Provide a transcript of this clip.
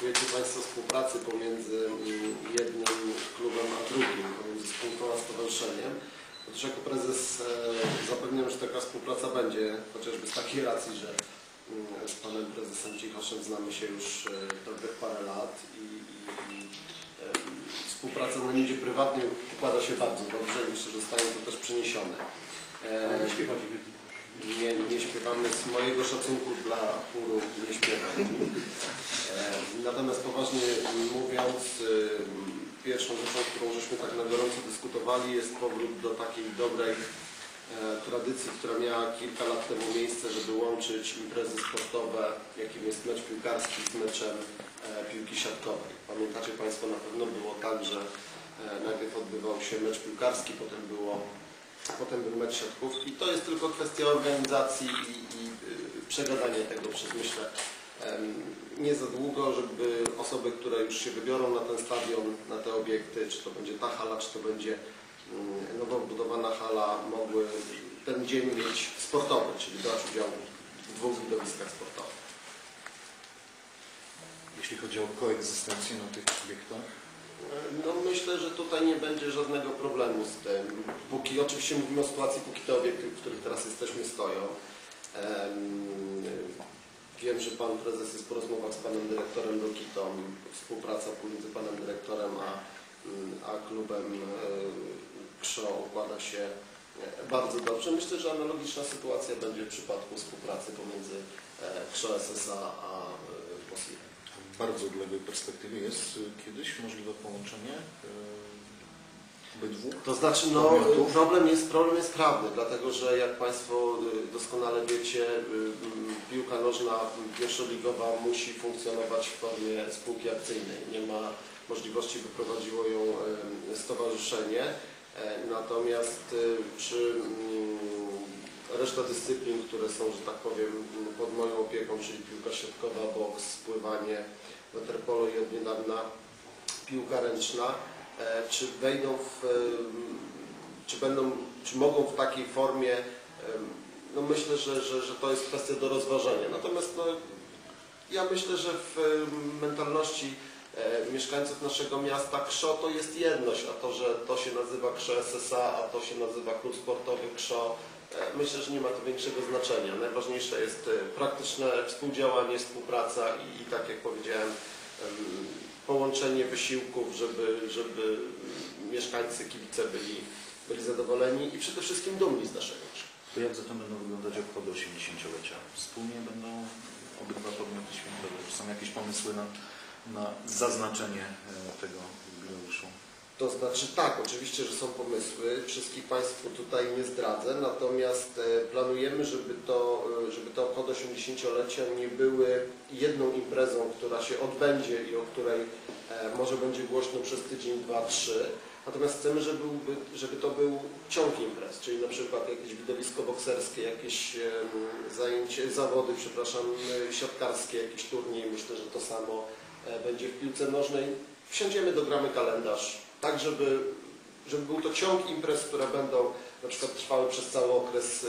oczekujecie Państwo współpracy pomiędzy jednym klubem a drugim, pomiędzy spółką a stowarzyszeniem. Otóż jako prezes e, zapewniam, że taka współpraca będzie, chociażby z takiej racji, że mm, z Panem Prezesem Cichoszem znamy się już e, dobrych parę lat i, i, i em, współpraca na nidzie prywatnej układa się bardzo dobrze i myślę, że zostanie to też przeniesione. E, nie, nie śpiewamy z mojego szacunku dla chóru, nie śpiewam. E, Natomiast poważnie mówiąc, y, pierwszą rzeczą, którą żeśmy tak na gorąco dyskutowali jest powrót do takiej dobrej e, tradycji, która miała kilka lat temu miejsce, żeby łączyć imprezy sportowe, jakim jest mecz piłkarski z meczem e, piłki siatkowej. Pamiętacie Państwo, na pewno było tak, że e, najpierw odbywał się mecz piłkarski, potem było potem był mecz siatkówki. To jest tylko kwestia organizacji i, i y, przegadania tego przez myślę nie za długo, żeby osoby, które już się wybiorą na ten stadion, na te obiekty, czy to będzie ta hala, czy to będzie mm, nowo budowana hala, mogły ten dzień mieć sportowy, czyli brać udział w dwóch widowiskach sportowych. Jeśli chodzi o koegzystencję na tych obiektach, No myślę, że tutaj nie będzie żadnego problemu z tym. Póki oczywiście mówimy o sytuacji, póki te obiekty, w których teraz jesteśmy, stoją. Em, Wiem, że Pan Prezes jest po rozmowach z Panem Dyrektorem Rokitą. Współpraca pomiędzy Panem Dyrektorem a, a klubem e, KRZO układa się e, bardzo dobrze. Myślę, że analogiczna sytuacja będzie w przypadku współpracy pomiędzy e, KRZO SSA a bardzo odległej perspektywie jest y, kiedyś możliwe połączenie y, obydwu? To znaczy, no, Podmiotów? problem jest, problem jest prawny, dlatego że jak Państwo y, doskonale wiecie, piłka nożna pierwszoligowa musi funkcjonować w formie spółki akcyjnej. Nie ma możliwości, by prowadziło ją stowarzyszenie. E, Natomiast przy reszta dyscyplin, które są, że tak powiem, pod moją opieką, czyli piłka siatkowa, boks, pływanie, waterpolo i od niedawna piłka ręczna, e, czy wejdą w, em, czy będą, czy mogą w takiej formie, em, no myślę, że, że, że to jest kwestia do rozważenia. Natomiast no, ja myślę, że w mentalności e, mieszkańców naszego miasta KRZO to jest jedność, a to, że to się nazywa KRZO SSA, a to się nazywa Klub Sportowy KRZO, e, myślę, że nie ma to większego znaczenia. Najważniejsze jest e, praktyczne współdziałanie, współpraca i, i tak jak powiedziałem, em, połączenie wysiłków, żeby, żeby mieszkańcy, kibice byli, byli zadowoleni i przede wszystkim dumni z naszego. To jak zatem będą wyglądać obchody 80-lecia? Wspólnie będą obydwa podmioty świętowe? Czy są jakieś pomysły na, na zaznaczenie e, tego jubileuszu? To znaczy tak, oczywiście, że są pomysły, wszystkich Państwu tutaj nie zdradzę, natomiast e, planujemy, żeby to, e, żeby te obchody 80-lecia nie były jedną imprezą, która się odbędzie i o której e, może będzie głośno przez tydzień, dwa, trzy. Natomiast chcemy, żeby, żeby to był ciąg imprez, czyli na przykład jakieś widowisko bokserskie, jakieś zajęcie, zawody, przepraszam, siatkarskie, jakiś turniej. Myślę, że to samo będzie w piłce nożnej. Wsiądziemy, dogramy kalendarz, tak żeby, żeby był to ciąg imprez, które będą na przykład trwały przez cały okres